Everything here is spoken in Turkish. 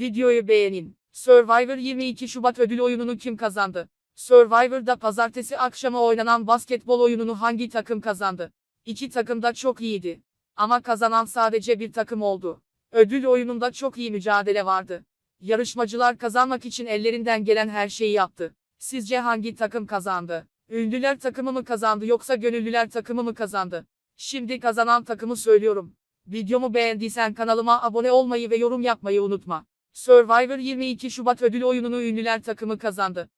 Videoyu beğenin. Survivor 22 Şubat ödül oyununu kim kazandı? Survivor'da pazartesi akşamı oynanan basketbol oyununu hangi takım kazandı? İki takım da çok iyiydi. Ama kazanan sadece bir takım oldu. Ödül oyununda çok iyi mücadele vardı. Yarışmacılar kazanmak için ellerinden gelen her şeyi yaptı. Sizce hangi takım kazandı? Ünlüler takımı mı kazandı yoksa gönüllüler takımı mı kazandı? Şimdi kazanan takımı söylüyorum. Videomu beğendiysen kanalıma abone olmayı ve yorum yapmayı unutma. Survivor 22 Şubat ödül oyununu ünlüler takımı kazandı.